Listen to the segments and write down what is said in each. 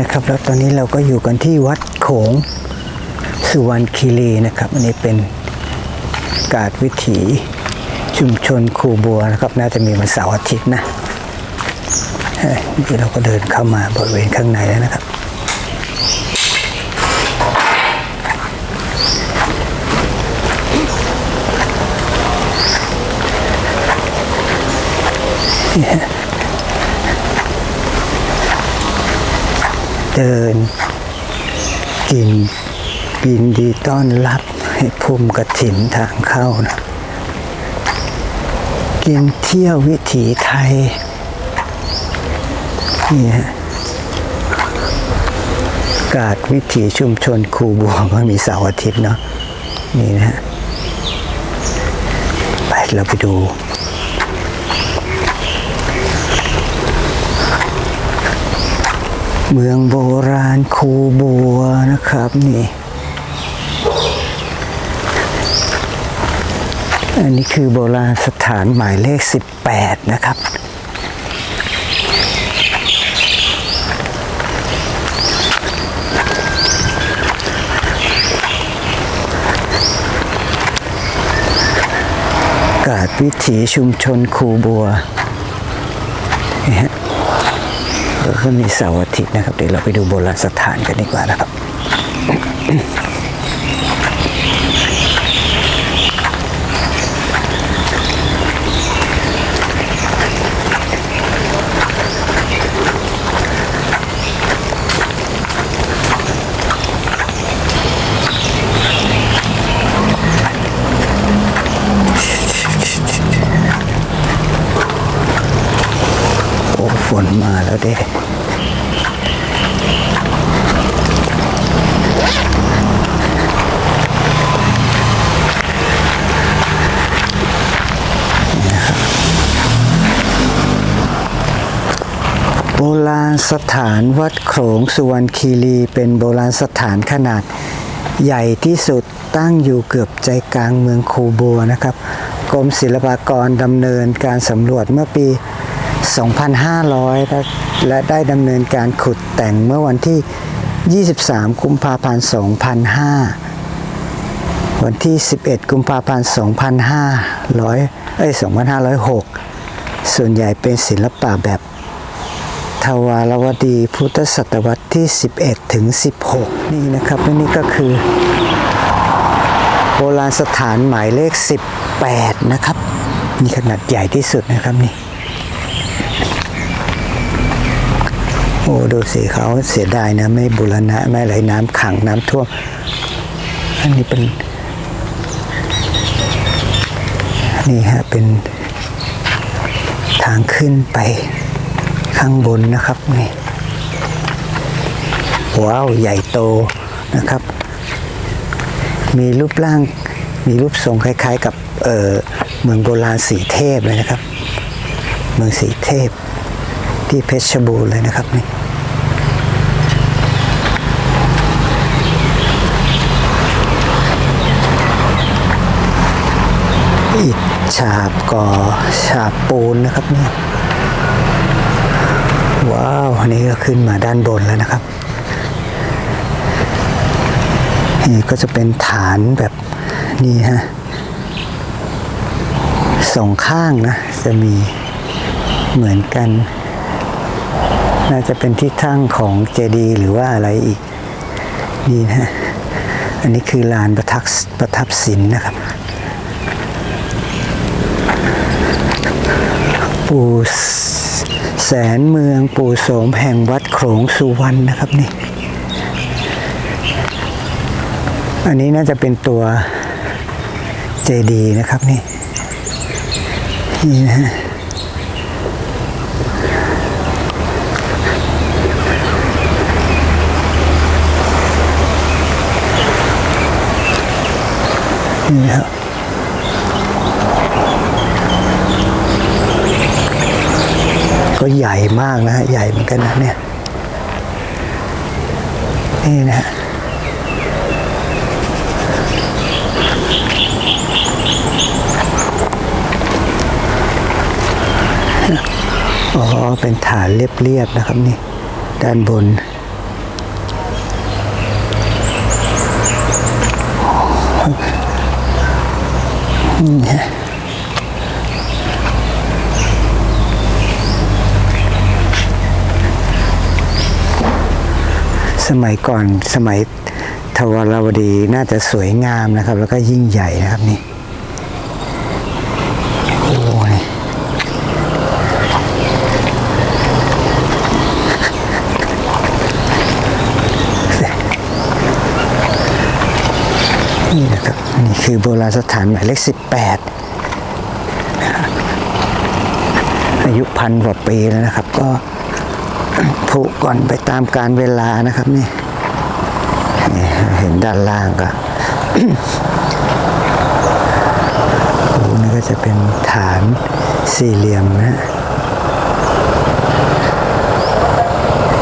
นะครับแล้วตอนนี้เราก็อยู่กันที่วัดโขงสุวรรณคีรีนะครับ อันนี้เป็นกาดวิถีชุมชนคูบัวนะครับ น่าจะมีวันเสาร์อาทิตย์นะเอ้ยนี่เราก็เดินเข้ามาบริเวณข้างในแล้วนะครับ เดิน กินยินดีต้อนรับให้ภูมิกระถินทางเข้านะกินเที่ยววิถีไทยนี่ฮะกาดวิถีชุมชนคูบัวก็มีเสาร์อาทิตย์เนาะนี่นะฮะไปเราไปดู เมืองโบราณคูบัวนะครับนี่ อันนี้คือโบราณสถานหมายเลข 18 นะครับ กาดวิถีชุมชนคูบัวนี่ฮะ ก็มีเสาร์อาทิตย์นะครับ เดี๋ยวเราไปดูโบราณสถานกันดีกว่านะครับ ฝนมาแล้วเด้โบราณสถานวัดโขงสุวรรณคีรีเป็นโบราณสถานขนาดใหญ่ที่สุดตั้งอยู่เกือบใจกลางเมืองคูบัวนะครับ กรมศิลปากรดำเนินการสำรวจเมื่อปี 2500 และได้ดำเนินการขุดแต่งเมื่อวันที่ 23 กุมภาพันธ์ 2005 วันที่ 11 กุมภาพันธ์ 2500 เอ้ย 2506 ส่วนใหญ่เป็นศิลปะแบบทวารวดีพุทธศตวรรษที่ 11 ถึง 16 นี่นะครับนี่ก็คือ โบราณสถานหมายเลข 18 นะครับ นี่ขนาดใหญ่ที่สุดนะครับนี่ อ้ดูสิเขาเสียดายนะ ไม่บุรณะไม่ไหลน้ำขังน้ำท่วม อันนี้เป็น นี่ฮะเป็นทางขึ้นไปข้างบนนะครับนี่ว้าวใหญ่โตนะครับ มีรูปร่างมีรูปทรงคล้าย ๆ กับเออเมืองโบราณสีเทพเลยนะครับ เมืองสีเทพ ที่เพชรบูรณ์เลยนะครับนี่อิฐฉาบก่อฉาบปูนนะครับเนี่ยว้าวอันนี้ก็ขึ้นมาด้านบนแล้วนะครับนี่ก็จะเป็นฐานแบบนี่ฮะสองข้างนะ จะมีเหมือนกัน น่าจะเป็นที่ตั้งของเจดีย์หรือว่าอะไรอีก นี่นะ อันนี้คือลานประทับประทับศิลป์นะครับ ปู่แสนเมืองปู่โสมแห่งวัดโขงสุวรรณนะครับนี่ อันนี้น่าจะเป็นตัวเจดีย์นะครับนี่ นี่นะ นี่ครับก็ใหญ่มากนะฮะ ใหญ่เหมือนกันนะเนี่ย นี่นะฮะอ๋อ เป็นฐานเรียบๆนะครับนี่ ด้านบน สมัยก่อนสมัยทวารวดีน่าจะสวยงามนะครับ แล้วก็ยิ่งใหญ่นะครับนี่โอ้ยนี่นะครับนี่คือโบราณสถานหมายเลข18อายุพันกว่าปีแล้วนะครับ ก็ ผุก่อนไปตามการเวลานะครับนี่เห็นด้านล่างก็นี่ก็จะเป็นฐานสี่เหลี่ยมนะฮะ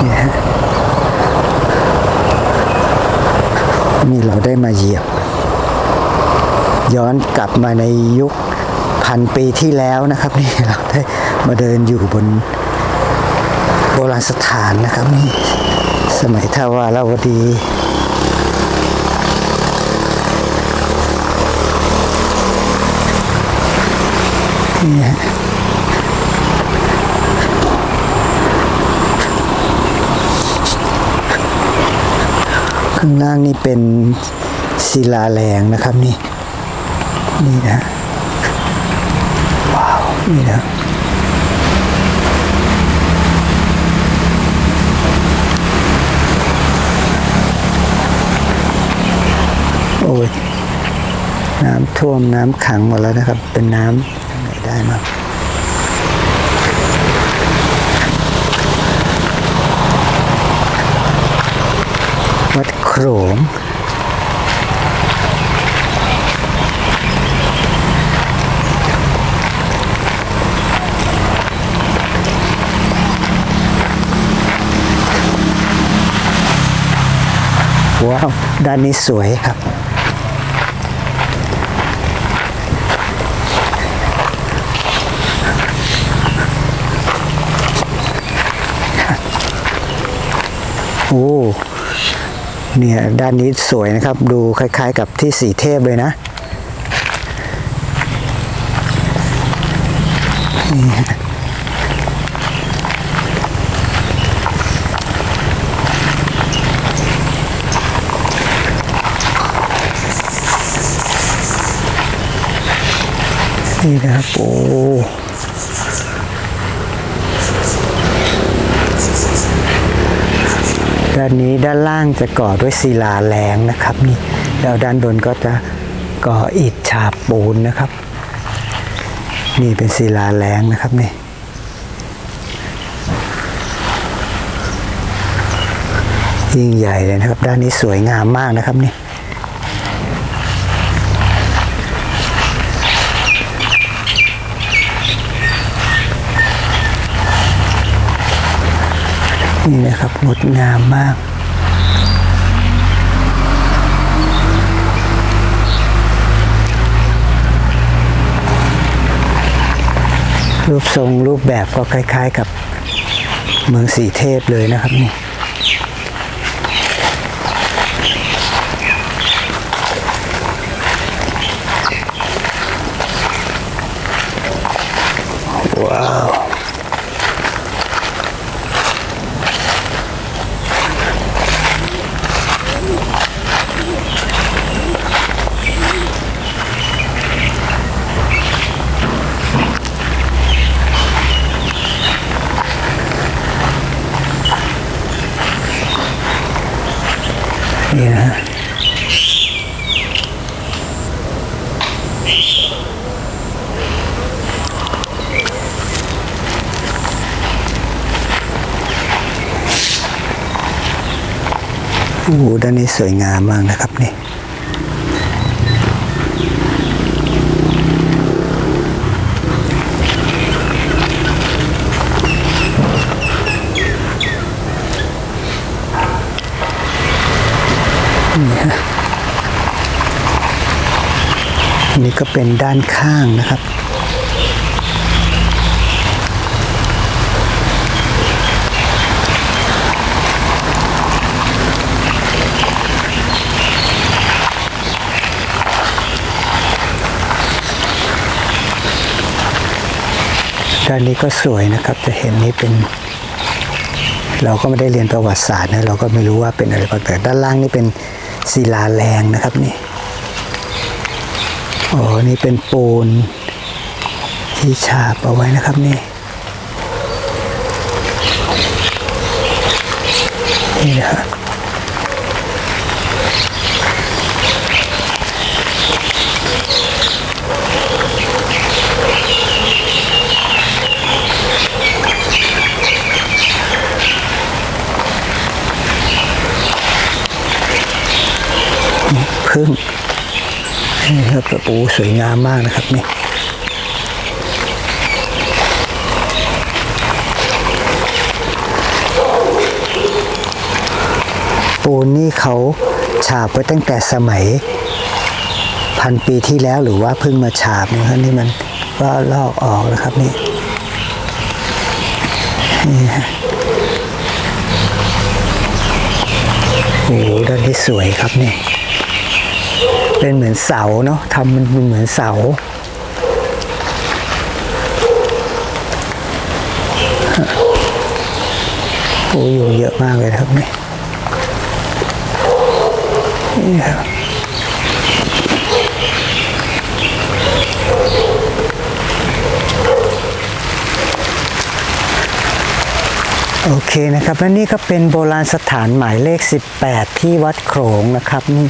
นี่ฮะนี่เราได้มาเหยียบ ย้อนกลับมาในยุคพันปีที่แล้วนะครับ นี่เราได้มาเดินอยู่บน โบราณสถานนะครับนี่สมัยทาวารวดีนี่ฮะข้างล่างนี่เป็นศิลาแรงนะครับนี่ นี่นะว้าว นี่นะ ยน้ำท่วมน้ำขังหมดแล้วนะครับ เป็นน้ำทางไหนได้มาวัดโขงว้าว ด้านนี้สวยครับ อ้เนี่ยด้านนี้สวยนะครับ ดูคล้ายๆกับที่สีเทพเลยนะนี่ฮะนี่นะครับโอ้ ด้านนี้ด้านล่างจะก่อด้วยศิลาแรงนะครับนี่แล้วด้านบนก็จะก่ออิฐฉาบปูนนะครับ นี่เป็นศิลาแรงนะครับนี่ยิ่งใหญ่เลยนะครับ ด้านนี้สวยงามมากนะครับนี่ นี่นะครับงดงามมากรูปทรงรูปแบบก็คล้าย ๆ กับเมืองสีเทพเลยนะครับนี่ว้าว นี่นะฮะโอ้ด้านนี้สวยงามมากนะครับนี่ นี้ก็เป็นด้านข้างนะครับ ด้านนี้ก็สวยนะครับ จะเห็นนี้เป็น เราก็ไม่ได้เรียนประวัติศาสตร์นะ เราก็ไม่รู้ว่าเป็นอะไรบ้างแต่ด้านล่างนี่เป็นศิลาแรงนะครับนี่ อ๋อ นี่เป็นปูน ที่ฉาบเอาไว้นะครับนี่ นี่นะครับพึ่ง ครับโอ้สวยงามมากนะครับนี่ปูนนี่เขาฉาบไว้ตั้งแต่สมัยพันปีที่แล้วหรือว่าเพิ่งมาฉาบนะครับนี่มันก็ลอกออกแล้วครับนี่นี่ฮะโอ้ด้านที่สวยครับนี่ เป็นเหมือนเสาเนาะทำมันเป็นเหมือนเสา โอ้อยู่เยอะมากเลยครับนี่นี่ครับโอเคนะครับ และนี่ก็เป็นโบราณสถานหมายเลข 18 ที่วัดโขงนะครับนี่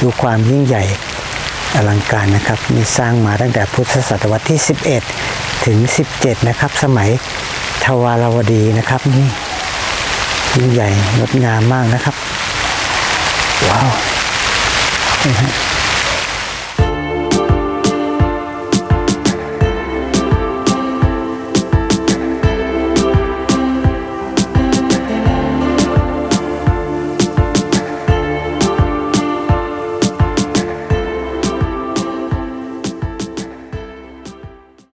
ดูความยิ่งใหญ่อลังการนะครับนี่สร้างมาตั้งแต่พุทธศตวรรษที่ 11 ถึง 17 นะครับ สมัยทวารวดีนะครับนี่ยิ่งใหญ่งดงามมากนะครับ ว้าวนี่ฮะ